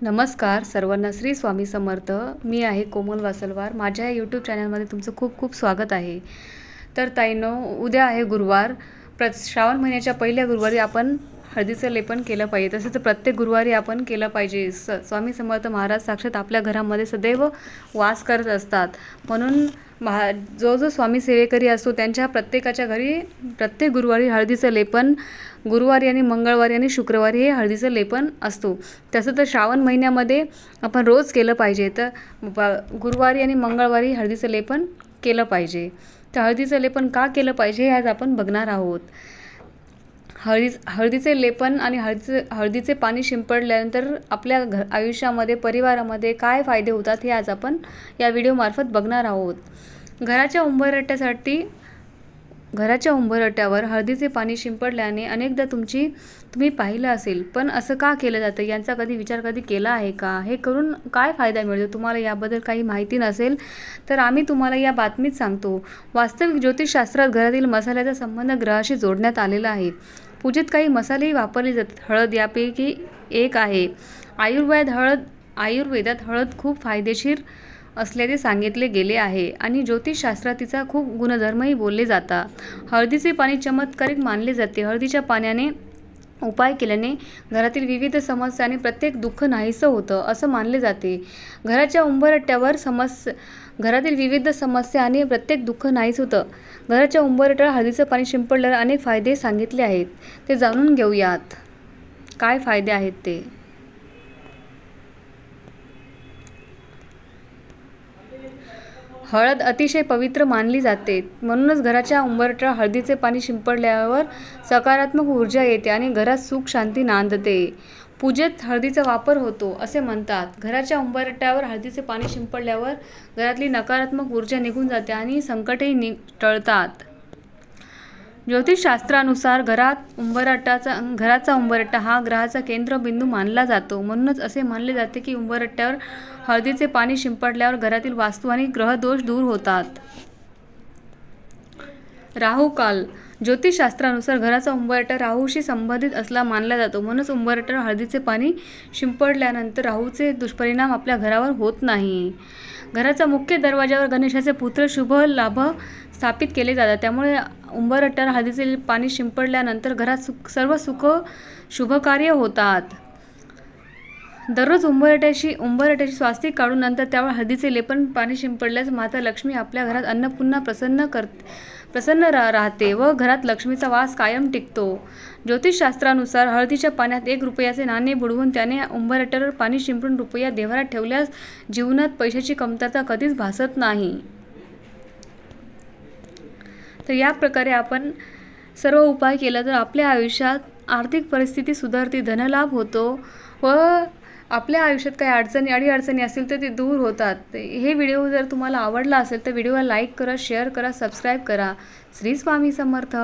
नमस्कार सर्वांना श्री स्वामी समर्थ. मी आहे कोमल वासलवार. माझ्या या यूट्यूब चॅनलमध्ये तुमचं खूप खूप स्वागत आहे. तर ताईनो उद्या आहे गुरुवार. प्र श्रावण महिन्याच्या पहिल्या गुरुवारी आपण हळदीचं लेपन केलं पाहिजे. तसं तर प्रत्येक गुरुवारी आपण केलं पाहिजे. स स्वामी समर्थ महाराज साक्षात आपल्या घरामध्ये सदैव वास करत असतात. म्हणून महा जो जो स्वामी सेवेकरी असतो त्यांच्या प्रत्येकाच्या घरी प्रत्येक गुरुवारी हळदीचं लेपन गुरुवारी आणि मंगळवारी आणि शुक्रवारी हे हळदीचं लेपन असतो. तसं तर श्रावण महिन्यामध्ये आपण रोज केलं पाहिजे. तर ब गुरुवारी आणि मंगळवारी हळदीचं लेपन केलं पाहिजे. तर हळदीचं लेपन का केलं पाहिजे हे आज आपण बघणार आहोत. हळदी हळदीचे लेपन आणि हळदीचे हळदीचे पाणी शिंपडल्यानंतर आपल्या घ आयुष्यामध्ये परिवारामध्ये काय फायदे होतात हे आज आपण या व्हिडिओमार्फत बघणार आहोत. घराच्या उंबरठ्यासाठी घराच्या उंबरठ्यावर हळदीचे पाणी शिंपडल्याने अनेकदा तुमची तुम्ही पाहिलं असेल. पण असं का केलं जातं? यांचा कधी विचार कधी केला आहे का? हे करून काय फायदा मिळतो? तुम्हाला याबद्दल काही माहिती नसेल तर आम्ही तुम्हाला या बातमीत सांगतो. वास्तविक ज्योतिषशास्त्रात घरातील मसाल्याचा संबंध ग्रहाशी जोडण्यात आलेला आहे. पूजेत काही मसालेही वापरले जातात. हळद यापैकी एक आहे. आयुर्वेद हळद आयुर्वेदात हळद खूप फायदेशीर असल्याचे सांगितले गेले आहे. आणि ज्योतिषशास्त्रात तिचा खूप गुणधर्मही बोलले जातात हळदीचे पाणी चमत्कारिक मानले जाते. हळदीच्या पाण्याने उपाय केल्याने घरातील विविध समस्या आणि प्रत्येक दुःख नाहीसं होतं असं मानले जाते. घराच्या उंबरट्यावर समस्या घरातील विविध समस्या आणि प्रत्येक दुःख नाहीच होतं. घराच्या उंबरट्यावर हळदीचं पाणी शिंपडल्यावर अनेक फायदे सांगितले आहेत. ते जाणून घेऊयात. काय फायदे आहेत ते? हळद अतिशय पवित्र मानली जाते. म्हणूनच घराच्या उंबरठ्यावर हळदीचे पाणी शिंपडल्यावर सकारात्मक ऊर्जा येते आणि घरात सुख शांती नांदते. पूजेत हळदीचा वापर होतो असे म्हणतात. घराच्या उंबरठ्यावर हळदीचे पाणी शिंपडल्यावर घरातली नकारात्मक ऊर्जा निघून जाते आणि संकटही नि टळतात. ज्योतिषशास्त्रानुसार घरात उंबरट्टाचा घराचा उंबरठा हा ग्रहाचा केंद्रबिंदू मानला जातो. म्हणूनच असे मानले जाते की उंबरट्ट्यावर हळदीचे पाणी शिंपडल्यावर घरातील वास्तू आणि ग्रहदोष दूर होतात. राहू काल. ज्योतिषशास्त्रानुसार घराचा उंबरठा राहूशी संबंधित असला मानला जातो. म्हणूनच उंबरठ्यावर हळदीचे पाणी शिंपडल्यानंतर राहूचे दुष्परिणाम आपल्या घरावर होत नाही. घराचा मुख्य दरवाजावर गणेशाचे पुत्र शुभ लाभ स्थापित केले जातात. त्यामुळे उंबरठ्यावर हळदीचे पाणी शिंपडल्यानंतर घरात सुख सर्व सुख शुभकार्य होतात. दररोज उंबरठ्याशी उंबरठ्याची स्वास्तिक काढून नंतर त्यावर हळदीचे लेपन पाणी शिंपडल्यास माता लक्ष्मी आपल्या घरात अन्नपूर्णा प्रसन्न कर प्रसन्न रा राहते व घरात लक्ष्मीचा वास कायम टिकतो. ज्योतिषशास्त्रानुसार हळदीच्या पाण्यात एक रुपयाचे नाणे बुडवून त्याने उंबरट्यावर पाणी शिंपडून रुपया देवरात ठेवल्यास जीवनात पैशाची कमतरता कधीच भासत नाही. तर या प्रकारे आपण सर्व उपाय केला तर आपल्या आयुष्यात आर्थिक परिस्थिती सुधारते धनलाभ होतो व आपल्या आयुष्यात काही अडचणी अडीअडचणी असतील तर ते दूर होतात. हे व्हिडिओ जर तुम्हाला आवडला असेल तर व्हिडिओला लाईक करा शेअर करा सबस्क्राईब करा. श्री स्वामी समर्थ.